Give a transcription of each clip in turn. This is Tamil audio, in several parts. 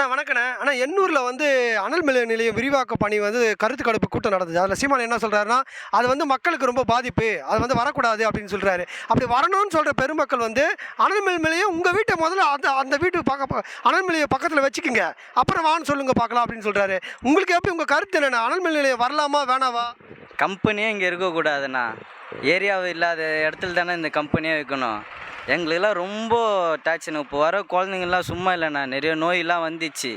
அண்ணா வணக்கண்ணே. அண்ணா எண்ணூரில் வந்து அனல் மின் நிலையம் விரிவாக்க பணி வந்து கருத்து கடுப்பு கூட்டம் நடந்தது. அதில் சீமான் என்ன சொல்கிறாருன்னா அது வந்து மக்களுக்கு ரொம்ப பாதிப்பு. அது வந்து வரக்கூடாது அப்படின்னு சொல்கிறாரு அப்படி வரணும்னு சொல்கிற பெருமக்கள் வந்து அனல் மின் நிலையம் உங்கள் வீட்டை முதல்ல அந்த அந்த வீட்டு பக்க அனல் மின் பக்கத்தில் வச்சுக்கோங்க. அப்புறம் வான்னு சொல்லுங்கள் பார்க்கலாம் அப்படின்னு சொல்கிறாரு உங்களுக்கு எப்படி உங்கள் கருத்து என்னண்ணா? அனல் மின் நிலையம் வரலாமா வேணாவா? கம்பெனியே இங்கே இருக்கக்கூடாதுண்ணா. ஏரியாவை இல்லாத இடத்துல தானே இந்த கம்பெனியே வைக்கணும். எங்களுக்கெல்லாம் ரொம்ப டார்ச்சர் இப்போ வர குழந்தைங்கள்லாம் சும்மா இல்லைண்ணா. நிறைய நோயெல்லாம் வந்துச்சு.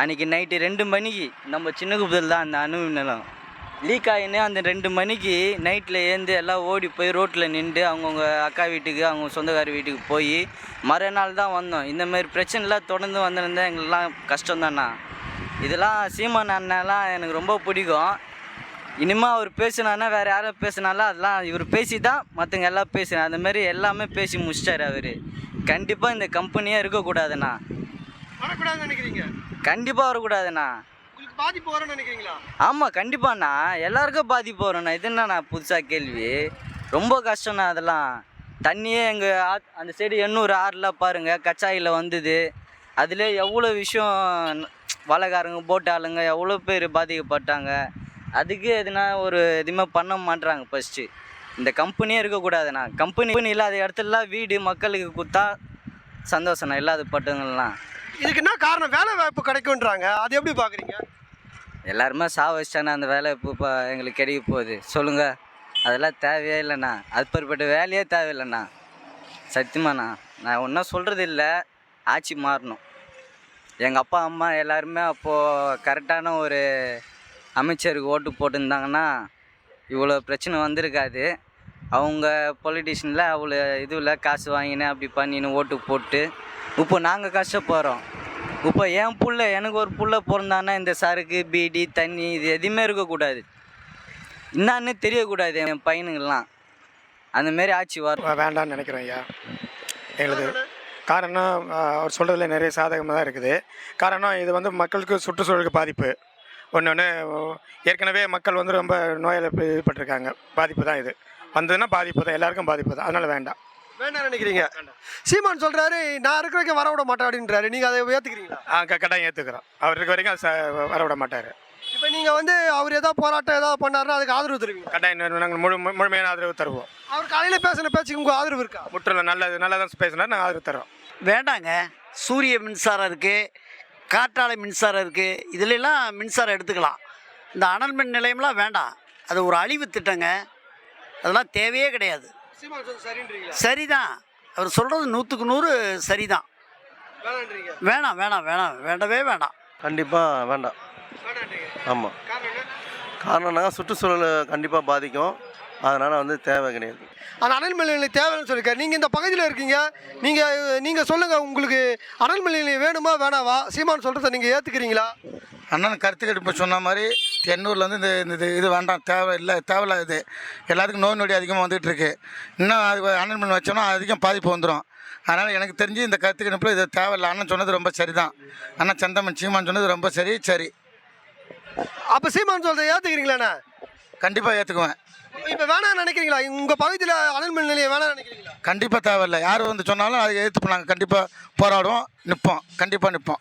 அன்றைக்கி நைட்டு ரெண்டு மணிக்கு நம்ம சின்ன குப்பதில் தான் அந்த அணு நிலம். லீக் ஆகின்னு அந்த ரெண்டு மணிக்கு நைட்டில் ஏந்து எல்லாம் ஓடி போய் ரோட்டில் நின்று அவங்கவுங்க அக்கா வீட்டுக்கு அவங்க சொந்தக்கார வீட்டுக்கு போய் மறுநாள் தான் வந்தோம். இந்தமாரி பிரச்சனைலாம் தொடர்ந்து வந்திருந்தா எங்களுக்குலாம் கஷ்டம்தாண்ணா. இதெல்லாம் சீமான் அண்ணெல்லாம் எனக்கு ரொம்ப பிடிக்கும். இனிமேல் அவர் பேசினான்னா வேறு யாரும் பேசினாலும் அதெல்லாம் இவர் பேசி தான் மற்றவங்க எல்லாம் பேசினா அந்த மாதிரி எல்லாமே பேசி முடிச்சிட்டாரு அவர். கண்டிப்பாக இந்த கம்பெனியே இருக்கக்கூடாதுண்ணா. வரக்கூடாதுன்னு நினைக்கிறீங்க? கண்டிப்பாக வரக்கூடாதுண்ணா. பாதிப்பு வரும்னு நினைக்கிறீங்களா? ஆமாம் கண்டிப்பாண்ணா. எல்லாருக்கும் பாதிப்பு வரும்ண்ணா. இது என்னண்ணா புதுசாக கேள்வி? ரொம்ப கஷ்டம்ண்ணா அதெல்லாம். தண்ணியே எங்கள் ஆ அந்த சைடு எண்ணூறு ஆறில் பாருங்கள் கச்சாயில் வந்தது. அதில் எவ்வளோ விஷயம் வலைக்காரங்க போட் ஆளுங்க எவ்வளோ பேர் பாதிக்கப்பட்டாங்க. அதுக்கு எதுனா ஒரு எதுவுமே பண்ண மாட்றாங்க ஃபஸ்ட்டு இந்த கம்பெனியே இருக்கக்கூடாதுண்ணா. கம்பெனி இல்லாத இடத்துலலாம் வீடு மக்களுக்கு கொடுத்தா சந்தோஷம்ண்ணா இல்லாத பட்டவங்கள்லாம் இதுக்கு என்ன காரணம்? வேலை வாய்ப்பு கிடைக்குன்றாங்க அது எப்படி பார்க்குறீங்க எல்லாருமே சாவ வச்சிட்டானே அந்த வேலை இப்போ இப்போ எங்களுக்கு கிடைக்க போகுது. சொல்லுங்கள் அதெல்லாம் தேவையே இல்லைண்ணா. அதுப்பேற்பட்ட வேலையே தேவையில்லைண்ணா. சத்தியமாண்ணா. நான் ஒன்றும் சொல்கிறது இல்லை. ஆட்சி மாறணும். எங்கள் அப்பா அம்மா எல்லாருமே அப்போது கரெக்டான ஒரு அமைச்சருக்கு ஓட்டு போட்டிருந்தாங்கன்னா இவ்வளோ பிரச்சனை வந்திருக்காது. அவங்க பொலிட்டிஷியனில் அவ்வளோ இதுவில் காசு வாங்கினு அப்படி பண்ணின்னு ஓட்டு போட்டு இப்போ நாங்கள் கஷ்டப்படுறோம். இப்போ என் புள்ள எனக்கு ஒரு புள்ள பிறந்தான்னா இந்த சரக்கு பீடி தண்ணி இது எதுவுமே இருக்கக்கூடாது. என்னான்னு தெரியக்கூடாது என் பையனுங்கெல்லாம். அந்தமாரி ஆட்சி வரும் வேண்டாம்னு நினைக்கிறேன் ஐயா. எங்களுக்கு காரணம் அவர் சொல்கிறதுல நிறைய சாதகமாக தான் இருக்குது. காரணம் இது வந்து மக்களுக்கு சுற்றுச்சூழலுக்கு பாதிப்பு. ஒன்று ஒன்று ஏற்கனவே மக்கள் வந்து ரொம்ப நோயால் ஈடுபட்டிருக்காங்க பாதிப்பு தான் இது. வந்ததுன்னா பாதிப்பு தான். எல்லாருக்கும் பாதிப்பு தான். அதனால் வேண்டாம். வேண்டாம் நினைக்கிறீங்க? சீமான் சொல்றாரு நான் இருக்கிற வரைக்கும் வர விட மாட்டேன் அப்படின்றாரு. நீங்க அதை ஏத்துக்கிறீங்களா ஆ க கட்டாயம் ஏற்றுக்கிறோம் அவர் இருக்க வரைக்கும் அது ச- வர விட மாட்டார். இப்போ நீங்க வந்து அவர் ஏதாவது போராட்டம் ஏதாவது பண்ணாருன்னா அதுக்கு ஆதரவு தருவீங்க கட்டாயம் நாங்கள் முழு முழுமையான ஆதரவு தருவோம். அவர் காலையில பேசின பேச்சுக்கு உங்க ஆதரவு இருக்கா? முற்றிலும் நல்லது நல்லா தான் பேசினார். நாங்கள் ஆதரவு தரோம் வேண்டாங்க. சூரிய மின்சாரம் இருக்குது காற்றாலை மின்சாரம் இருக்குது இதுலெல்லாம் மின்சாரம் எடுத்துக்கலாம். இந்த அனல் மின் நிலையம்லாம் வேண்டாம். அது ஒரு அழிவு திட்டங்க. அதெல்லாம் தேவையே கிடையாது. சீமான் சொல்றது சரின்றீங்களா? சரிதான். அவர் சொல்கிறது நூற்றுக்கு நூறு சரிதான். வேணாம் வேணாம் வேணாம். வேண்டவே வேண்டாம். கண்டிப்பாக வேண்டாம் ஆமாம் காரணம்னா சுற்றுச்சூழலை கண்டிப்பாக பாதிக்கும். அதனால் வந்து தேவை கிடையாது. அந்த அனல் மின் நிலையம் தேவைன்னு சொல்லியிருக்காரு. நீங்கள் இந்த பகுதியில் இருக்கீங்க. நீங்கள் நீங்கள் சொல்லுங்கள் உங்களுக்கு அனல் மின் நிலையம் வேணுமா வேணாவா? சீமான் சொல்கிறத நீங்கள் ஏற்றுக்கிறீங்களா அண்ணன் கருத்து கணிப்பு சொன்ன மாதிரி தென்னூரில் வந்து இந்த இந்த இது- இது வேண்டாம் தேவை இல்லை தேவையில்ல இது. எல்லாத்துக்கும் நோய் நொடி அதிகமாக வந்துகிட்டு இருக்கு இன்னும் அது அண்ணன் மண் வச்சோம்னா அதிகம் பாதிப்பு வந்துடும் அதனால் எனக்கு தெரிஞ்சு இந்த கருத்து கணிப்பில் இது தேவையில்லை. அண்ணன் சொன்னது ரொம்ப சரிதான். அண்ணன் சந்தமன் சீமான் சொன்னது ரொம்ப சரி சரி. அப்போ சீமான் சொல்கிறத ஏற்றுக்கிறீங்களாண்ணா கண்டிப்பாக ஏற்றுக்குவேன் இப்போ வேணாம்னு நினைக்கிறீங்களா? உங்கள் பகுதியில் அனல் மின் நிலையம் வேணாம்னு நினைக்கிறீங்களா? கண்டிப்பாக தேவையில்லை. யார் வந்து சொன்னாலும் அதை எதிர்த்து நாங்கள் கண்டிப்பாக போராடுவோம் நிற்போம் கண்டிப்பாக நிற்போம்